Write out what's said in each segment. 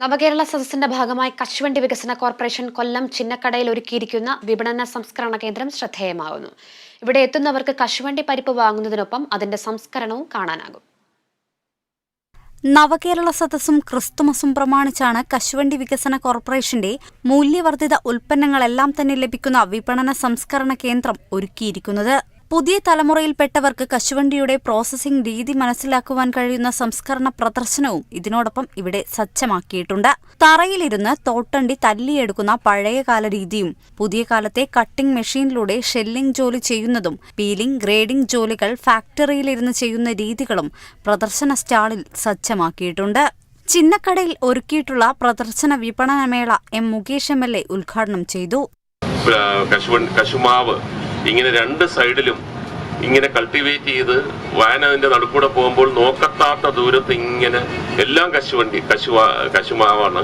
നവകേരള സദസ്സിന്റെ ഭാഗമായി കശുവണ്ടി വികസന കോർപ്പറേഷൻ കൊല്ലം ചിന്നക്കടയിൽ ഒരുക്കിയിരിക്കുന്ന വിപണന സംസ്കരണ കേന്ദ്രം ശ്രദ്ധേയമാകുന്നു ഇവിടെ എത്തുന്നവർക്ക് കശുവണ്ടി പരിപ്പ് വാങ്ങുന്നതിനൊപ്പം അതിന്റെ സംസ്കരണവും കാണാനാകും. നവകേരള സദസ്സും ക്രിസ്തുമസും പ്രമാണിച്ചാണ് കശുവണ്ടി വികസന കോർപ്പറേഷന്റെ മൂല്യവർദ്ധിത ഉൽപ്പന്നങ്ങളെല്ലാം തന്നെ ലഭിക്കുന്ന വിപണന സംസ്കരണ കേന്ദ്രം ഒരുക്കിയിരിക്കുന്നത്. പുതിയ തലമുറയിൽപ്പെട്ടവർക്ക് കശുവണ്ടിയുടെ പ്രോസസ്സിംഗ് രീതി മനസ്സിലാക്കുവാൻ കഴിയുന്ന സംസ്കരണ പ്രദർശനവും ഇതിനോടൊപ്പം ഇവിടെ സജ്ജമാക്കിയിട്ടുണ്ട്. തറയിലിരുന്ന് തോട്ടണ്ടി തല്ലിയെടുക്കുന്ന പഴയകാല രീതിയും പുതിയ കാലത്തെ കട്ടിംഗ് മെഷീനിലൂടെ ഷെല്ലിംഗ് ജോലി ചെയ്യുന്നതും പീലിംഗ് ഗ്രേഡിംഗ് ജോലികൾ ഫാക്ടറിയിലിരുന്ന് ചെയ്യുന്ന രീതികളും പ്രദർശന സ്റ്റാളിൽ സജ്ജമാക്കിയിട്ടുണ്ട്. ചിന്നക്കടയിൽ ഒരുക്കിയിട്ടുള്ള പ്രദർശന വിപണനമേള M Mukesh M L A ഉദ്ഘാടനം ചെയ്തു. കശുമാവ് ഇങ്ങനെ രണ്ട് സൈഡിലും ഇങ്ങനെ കൾട്ടിവേറ്റ് ചെയ്ത് വാൻ അതിന്റെ നടുക്കൂടെ പോകുമ്പോൾ നോക്കത്താത്ത ദൂരത്ത് ഇങ്ങനെ എല്ലാം കശുവണ്ടി കശുവാ കശുമാവാണ്.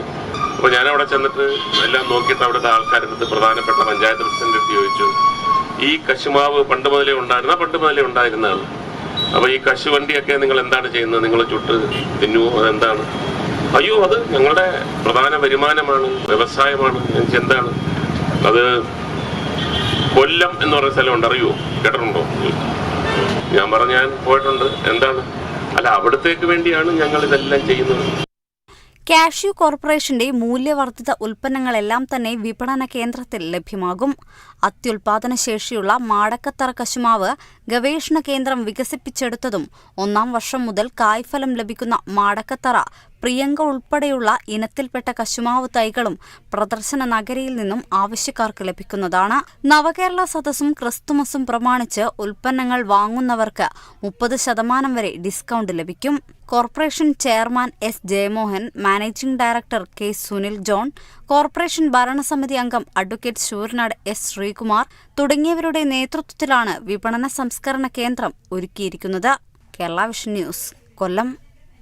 അപ്പോൾ ഞാനവിടെ ചെന്നിട്ട് എല്ലാം നോക്കിയിട്ട് അവിടുത്തെ ആൾക്കാരെടുത്ത് പ്രധാനപ്പെട്ട പഞ്ചായത്ത് പ്രസിഡന്റ് എടുത്ത് ചോദിച്ചു ഈ കശുമാവ് പണ്ട് മുതലേ ഉണ്ടായിരുന്ന? പണ്ട് മുതലേ ഉണ്ടായിരുന്നതാണ്. അപ്പോൾ ഈ കശുവണ്ടിയൊക്കെ നിങ്ങൾ എന്താണ് ചെയ്യുന്നത്? നിങ്ങൾ ചുട്ട് തിന്നുവോ? അതെന്താണ്? അയ്യോ അത് ഞങ്ങളുടെ പ്രധാന വരുമാനമാണ് വ്യവസായമാണ്. എന്താണ്? അത് കൊല്ലം എന്ന് പറയുന്ന സ്ഥലമുണ്ട് അറിയുമോ കേട്ടിട്ടുണ്ടോ? ഞാൻ പറഞ്ഞു ഞാൻ പോയിട്ടുണ്ട്. എന്താണ്? അല്ല അവിടത്തേക്ക് വേണ്ടിയാണ് ഞങ്ങൾ ഇതെല്ലാം ചെയ്യുന്നത്. കാഷ്യൂ കോർപ്പറേഷന്റെ മൂല്യവർദ്ധിത ഉൽപ്പന്നങ്ങളെല്ലാം തന്നെ വിപണന കേന്ദ്രത്തിൽ ലഭ്യമാകും. അത്യുൽപാദന ശേഷിയുള്ള മാടക്കത്തറ കശുമാവ് ഗവേഷണ കേന്ദ്രം വികസിപ്പിച്ചെടുത്തതും ഒന്നാം വർഷം മുതൽ കായ്ഫലം ലഭിക്കുന്ന മാടക്കത്തറ പ്രിയങ്ക ഉൾപ്പെടെയുള്ള ഇനത്തിൽപ്പെട്ട കശുമാവ് തൈകളും പ്രദർശന നഗരിയിൽ നിന്നും ആവശ്യക്കാർക്ക് ലഭിക്കുന്നതാണ്. നവകേരള സദസ്സും ക്രിസ്തുമസും പ്രമാണിച്ച് ഉൽപ്പന്നങ്ങൾ വാങ്ങുന്നവർക്ക് മുപ്പത് ശതമാനം വരെ ഡിസ്കൗണ്ട് ലഭിക്കും. Corporation chairman S Jayamohan managing director K Sunil John corporation ഭരണസമിതി അംഗം അഡ്വക്കേറ്റ് ശൂരനാട് എസ് ശ്രീകുമാർ തുടങ്ങിയവരുടെ നേതൃത്വത്തിലാണ് വിപണന സംസ്കരണ കേന്ദ്രം ഒരുക്കിയിരിക്കുന്നത്. Kerala vision news Kollam.